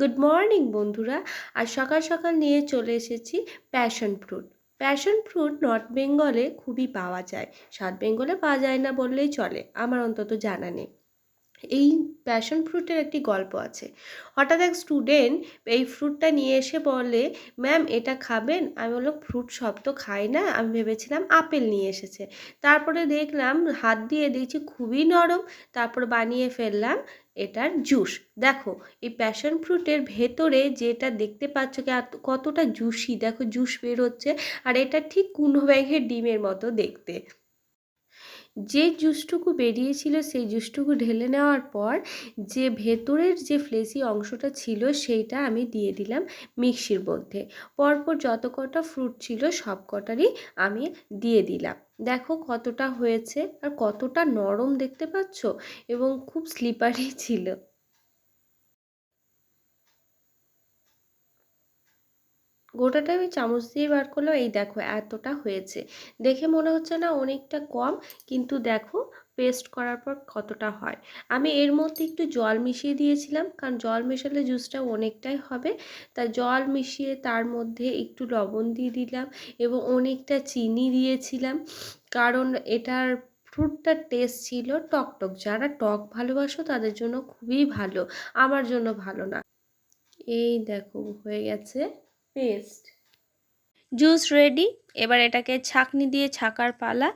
Good morning বন্ধুরা। আর সকাল সকাল নিয়ে চলে এসেছি passion fruit passion fruit north বেঙ্গলে খুবই পাওয়া যায়। সাউথ বেঙ্গলে পাওয়া যায় না বললেই চলে। আমার অন্তত জানা নেই। এই প্যাশন ফ্রুটের একটি গল্প আছে। হঠাৎ এক স্টুডেন্ট এই ফ্রুটটা নিয়ে এসে বলে ম্যাম এটা খাবেন? আমি বললাম ফ্রুট সব তো খাই না। আমি ভেবেছিলাম আপেল নিয়ে এসেছে। তারপরে দেখলাম হাত দিয়ে দেখছি খুবই নরম, তারপর বানিয়ে ফেললাম এটার জুস দেখো, এই প্যাশন ফ্রুটের ভেতরে যেটা দেখতে পাচ্ছ কি কতটা জুসি দেখো জুস বেরোচ্ছে আর এটা ঠিক কুনো ব্যাগের ডিমের মতো দেখতে। যে জুসটুকু বেরিয়েছিল সেই জুসটুকু ঢেলে নেওয়ার পর যে ভেতরের যে ফ্লেসি অংশটা ছিল সেইটা আমি দিয়ে দিলাম মিক্সির মধ্যে। পরপর যত কটা ফ্রুট ছিল সব কটারই আমি দিয়ে দিলাম। দেখো কতটা হয়েছে আর কতটা নরম দেখতে পাচ্ছ? এবং খুব স্লিপারি ছিল। গোটাটা আমি চামচ দিয়ে বার করলাম এই দেখো এতটা হয়েছে। দেখে মনে হচ্ছে না অনেকটা কম, কিন্তু দেখো পেস্ট করার পর কতটা হয়। আমি এর মধ্যে একটু জল মিশিয়ে দিয়েছিলাম, কারণ জল মেশালে জুসটা অনেকটাই হবে। তা জল মিশিয়ে তার মধ্যে একটু লবণ দিয়ে দিলাম এবং অনেকটা চিনি দিয়েছিলাম, কারণ এটার ফ্রুটটার টেস্ট ছিল টক টক। যারা টক ভালোবাসো তাদের জন্য খুবই ভালো, আমার জন্য ভালো না। এই দেখো হয়ে গেছে। পেস্ট। Juice ready. এবার এটাকে ছাঁকনি দিয়ে ছাকার পালা।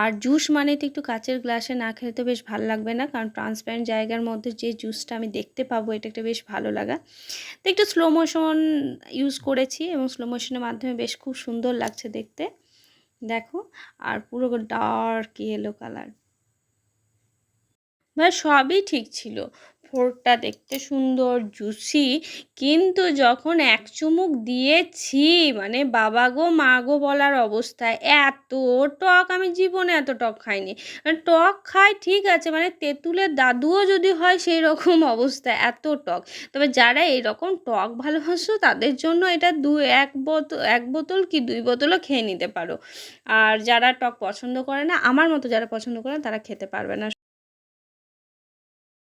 আর জুস মানে তো একটু কাচের গ্লাসে না খেলে তো বেশ ভালো লাগবে না। কারণ ট্রান্সপারেন্ট জায়গার মধ্যে যে জুসটা আমি দেখতে পাবো, এটা একটা বেশ ভালো লাগা। তো একটু স্লো মোশন ইউজ করেছি এবং স্লো মোশনের মাধ্যমে বেশ খুব সুন্দর লাগছে দেখতে। দেখো, আর পুরো ডার্ক ইয়েলো কালার ভাই, সবই ঠিক ছিল। ফোরটা দেখতে সুন্দর, জুসি। কিন্তু যখন এক চুমুক দিয়েছি মানে বাবা গো, মা গো বলার অবস্থায় এত টক, আমি জীবনে এত টক খাইনি। মানে টক খাই, ঠিক আছে মানে তেঁতুলের দাদুও যদি হয় সেই রকম অবস্থা, এত টক। তবে যারা এরকম টক ভালোবাসো, তাদের জন্য এটা দু, এক বোতল এক বোতল কি দুই বোতলও খেয়ে নিতে পারো। আর যারা টক পছন্দ করে না, আমার মতো যারা পছন্দ করে না, তারা খেতে পারবে না।